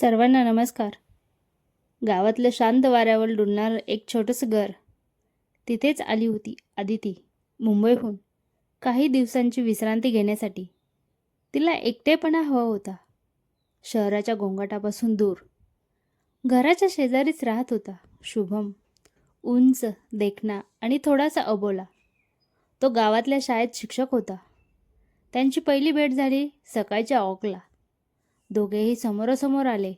सर्वांना नमस्कार. गावातलं शांत वाऱ्यावर डुलणारं एक छोटंसं घर. तिथेच आली होती आदिती मुंबईहून काही दिवसांची विश्रांती घेण्यासाठी. तिला एकटेपणा हवा होता. शहराच्या गोंगाटापासून दूर. घराच्या शेजारीच राहत होता. शुभम उंच देखणा आणि थोडासा अबोला. तो गावातल्या शाळेत शिक्षक होता. त्यांची पहिली भेट झाली सकाळच्या ऑकला. दोघेही समोरासमोर आले.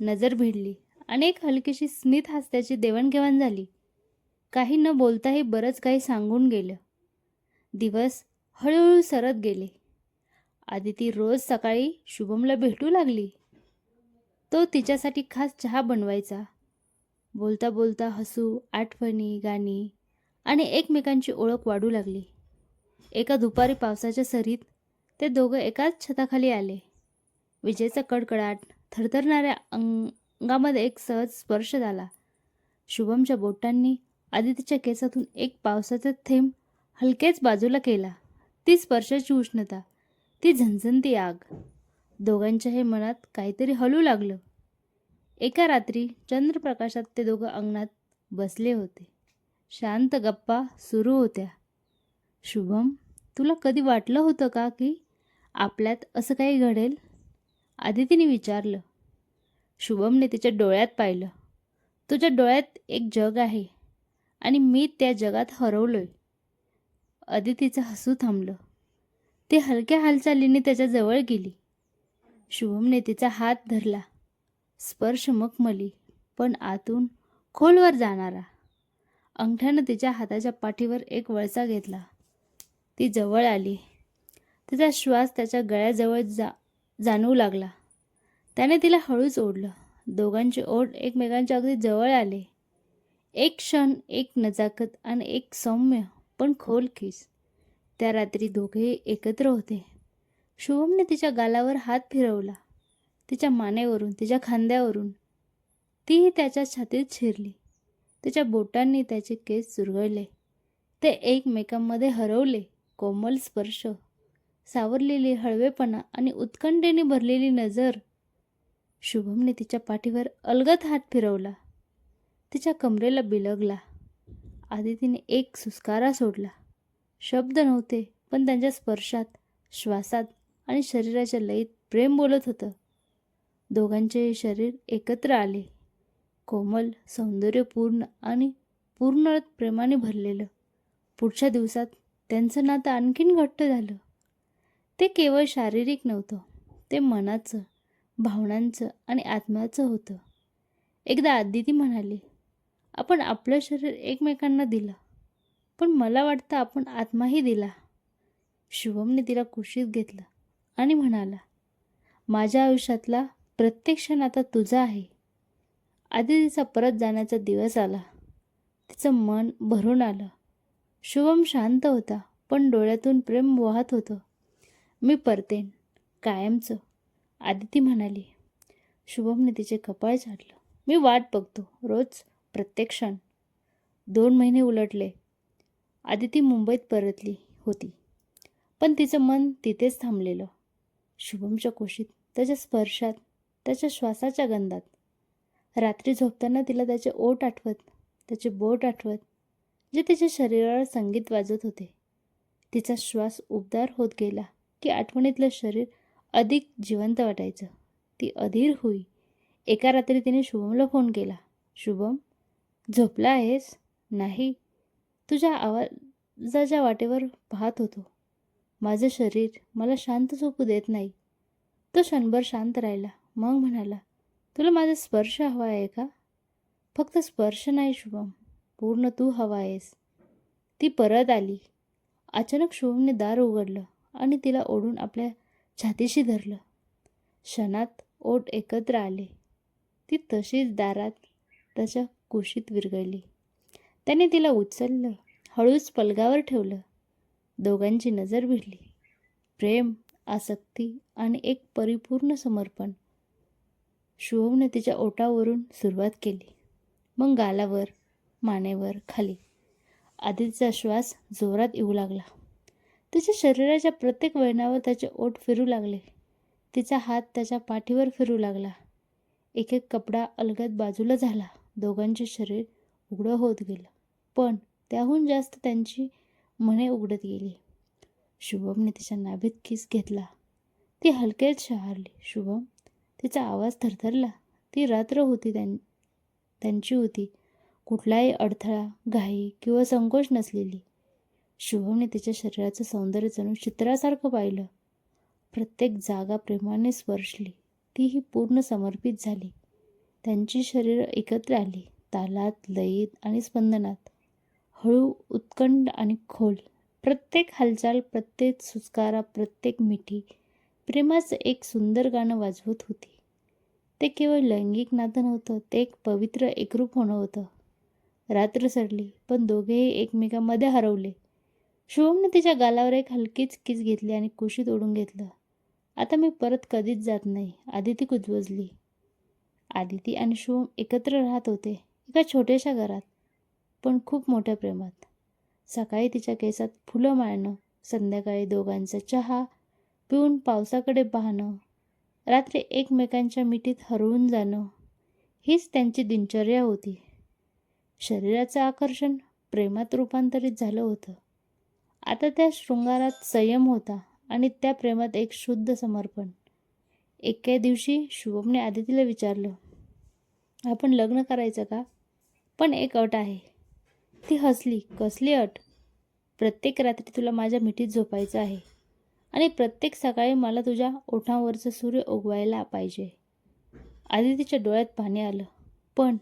नजर भिडली. आणि एक हलकीशी स्मित हास्याची देवाणघेवाण झाली. काही न बोलताही बरंच काही सांगून गेलं. दिवस हळूहळू सरत गेले. आदिती रोज सकाळी शुभमला भेटू लागली. तो तिच्यासाठी खास चहा बनवायचा. बोलता बोलता हसू आठवणी गाणी आणि एकमेकांची ओळख वाढू लागली. एका दुपारी पावसाच्या सरीत ते दोघं एकाच छताखाली आले. विजेचा कडकडाट थरथरणाऱ्या अंगामध्ये एक सहज स्पर्श झाला. शुभमच्या बोटांनी आदित्यच्या केसातून एक पावसाचा थेंब हलकेच बाजूला केला. ती स्पर्शाची उष्णता ती झणझणती आग. दोघांच्या हे मनात काहीतरी हलू लागलं. एका रात्री चंद्रप्रकाशात ते दोघं अंगणात बसले होते. शांत गप्पा सुरू होत्या. शुभम तुला कधी वाटलं होतं का की आपल्यात असं काही घडेल? आदितीने विचारलं. शुभमने तिच्या डोळ्यात पाहिलं. तुझ्या डोळ्यात एक जग आहे आणि मी त्या जगात हरवलोय. अदितीचं हसू थांबलं. ती हलक्या हालचालीने त्याच्याजवळ गेली. शुभमने तिचा हात धरला. स्पर्श मखमली पण आतून खोलवर जाणारा. अंगठ्यानं तिच्या हाताच्या पाठीवर एक वळसा घेतला. ती जवळ आली. तिचा श्वास त्याच्या गळ्याजवळ जा जाणवू लागला. त्याने तिला हळूच ओढलं. दोघांचे ओढ एकमेकांच्या अगदी जवळ आले. एक क्षण एक नजाकत आणि एक सौम्य पण खोल किस. त्या रात्री दोघे एकत्र होते. शुभमने तिच्या गालावर हात फिरवला. तिच्या मानेवरून तिच्या खांद्यावरून. तीही त्याच्या छातीत शिरली. तिच्या बोटांनी त्याचे केस चुरगळले. ते एकमेकांमध्ये हरवले. कोमल स्पर्श. सावरलेली हळवेपणा आणि उत्कंठेने भरलेली नजर. शुभमने तिच्या पाठीवर अलगत हात फिरवला. तिच्या कमरेला बिलगला. आदितीने एक सुस्कारा सोडला. शब्द नव्हते पण त्यांच्या स्पर्शात श्वासात आणि शरीराच्या लयीत प्रेम बोलत होतं. दोघांचे शरीर एकत्र आले. कोमल सौंदर्यपूर्ण आणि पूर्ण प्रेमाने भरलेलं. पुढच्या दिवसात त्यांचं नातं आणखीन घट्ट झालं. ते केवळ शारीरिक नव्हतं ते मनाचं भावनांचं आणि आत्म्याचं होतं. एकदा आदिती म्हणाली आपण आपलं शरीर एकमेकांना दिलं पण मला वाटतं आपण आत्माही दिला. शुभमने तिला कुशीत घेतलं आणि म्हणाला माझ्या आयुष्यातला प्रत्येक क्षण आता तुझा आहे. आदितीचा परत जाण्याचा दिवस आला. तिचं मन भरून आलं. शुभम शांत होता पण डोळ्यातून प्रेम वाहत होतं. मी परतेन कायमचं. आदिती म्हणाली. शुभमने तिचे कपाळ झाडलं. मी वाट बघतो रोज प्रत्येक क्षण. दोन महिने उलटले. आदिती मुंबईत परतली होती. पण तिचं मन तिथेच थांबलेलं. शुभमच्या कुशीत त्याच्या स्पर्शात त्याच्या श्वासाच्या गंधात. रात्री झोपताना तिला त्याचे ओट आठवत त्याचे बोट आठवत जे तिच्या शरीरावर संगीत वाजत होते. तिचा श्वास उबदार होत गेला. की आठवणीतलं शरीर अधिक जिवंत वाटायचं. ती अधीर होई. एका रात्री तिने शुभमला फोन केला. शुभम झोपला आहेस? नाही. तुझ्या आवाजाच्या वाटेवर पाहत होतो. माझं शरीर मला शांत झोपू देत नाही. तो क्षणभर शांत राहिला. मग म्हणाला तुला माझा स्पर्श हवा आहे का? फक्त स्पर्श नाही शुभम. पूर्ण तू हवा आहेस. ती परत आली. अचानक शुभमने दार उघडलं. आणि तिला ओढून आपल्या छातीशी धरलं. क्षणात ओठ एकत्र आले. ती तशीच दारात त्याच्या कुशीत विरघळली. त्याने तिला उचललं हळूच पलगावर ठेवलं. दोघांची नजर भिडली. प्रेम आसक्ती आणि एक परिपूर्ण समर्पण. शुभमने तिच्या ओटावरून सुरुवात केली. मग गालावर मानेवर खाली. आदितीचा श्वास जोरात येऊ लागला. तिच्या शरीराच्या प्रत्येक वळणावर त्याचे ओठ फिरू लागले. तिचा हात त्याच्या पाठीवर फिरू लागला. एक एक कपडा अलगद बाजूला झाला. दोघांचे शरीर उघडं होत गेलं. पण त्याहून जास्त त्यांची मने उघडत गेली. शुभमने तिच्या नाभीत किस घेतला. ती हलकेच शहारली. शुभम तिचा आवाज थरथरला. ती रात्र होती त्यां त्यांची होती. कुठलाही अडथळा घाई किंवा संकोच नसलेली. शुभमने तिच्या शरीराचं सौंदर्य जणू चित्रासारखं पाहिलं. प्रत्येक जागा प्रेमाने स्पर्शली. तीही पूर्ण समर्पित झाली. त्यांची शरीर एकत्र आली. तालात लयीत आणि स्पंदनात. हळू उत्कंड आणि खोल. प्रत्येक हालचाल प्रत्येक सुस्कारा प्रत्येक मिठी प्रेमाचं एक सुंदर गाणं वाजवत होती. ते केवळ लैंगिक नातं नव्हतं ते एक पवित्र एकरूप होणं होतं. रात्र सरली पण दोघेही एकमेकांमध्ये हरवले. शुभमने तिच्या गालावर एक हलकीच किस घेतली आणि कुशीत ओढून घेतलं. आता मी परत कधीच जात नाही. आदिती कुजबजली. आदिती आणि शुभम एकत्र राहत होते. एका छोट्याशा घरात. पण खूप मोठ्या प्रेमात. सकाळी तिच्या केसात फुलं माळणं संध्याकाळी दोघांचा चहा पिऊन पावसाकडे पाहणं रात्री एकमेकांच्या मिठीत हरवून जाणं हीच त्यांची दिनचर्या होती. शरीराचं आकर्षण प्रेमात रूपांतरित झालं होतं. आता त्या शृंगारात संयम होता आणि त्या प्रेमात एक शुद्ध समर्पण. एके दिवशी शुभमने आदितीला विचारलं आपण लग्न करायचं का? पण एक अट आहे. ती हसली कसली अट? प्रत्येक रात्री तुला माझ्या मिठीत झोपायचं आहे आणि प्रत्येक सकाळी मला तुझ्या ओठांवरचं सूर्य उगवायला पाहिजे. आदितीच्या डोळ्यात पाणी आलं पण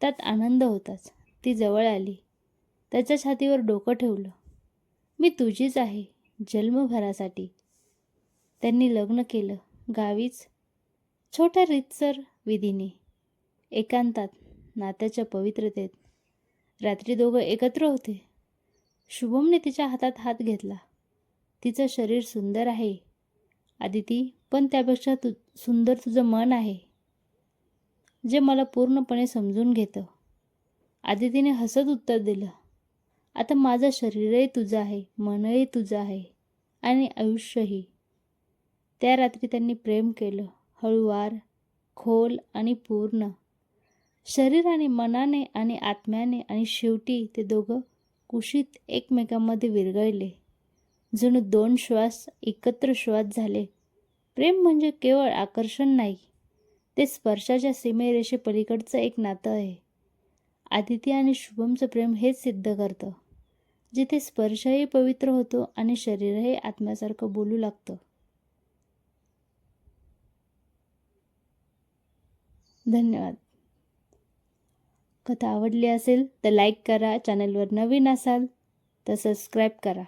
त्यात आनंद होताच. ती जवळ आली त्याच्या छातीवर डोकं ठेवलं. मी तुझीच आहे जन्मभरासाठी. त्यांनी लग्न केलं गावीच छोट्या रितसर विधीने. एकांतात नात्याच्या पवित्रतेत. रात्री दोघं एकत्र होते. शुभमने तिच्या हातात हात घेतला. तिचं शरीर सुंदर आहे. आदिती पण त्यापेक्षा तु सुंदर तुझं मन आहे. जे मला पूर्णपणे समजून घेतं. आदितीने हसत उत्तर दिलं. आता माझं शरीरही तुझं आहे मनही तुझं आहे आणि आयुष्यही. त्या रात्री त्यांनी प्रेम केलं हळूवार खोल आणि पूर्ण. शरीराने मनाने आणि आत्म्याने आणि शेवटी ते दोघं कुशीत एकमेकांमध्ये विरघळले. जणू दोन श्वास एकत्र श्वास झाले. प्रेम म्हणजे केवळ आकर्षण नाही ते स्पर्शाच्या सीमेरेषे पलीकडचं एक नातं आहे. आदिती आणि शुभमचं प्रेम हेच सिद्ध करतं. जिथे स्पर्शही पवित्र होतो आणि शरीरही आत्म्यासारखं बोलू लागतं. धन्यवाद. कथा आवडली असेल तर लाईक करा चॅनलवर नवीन असाल तर सबस्क्राईब करा.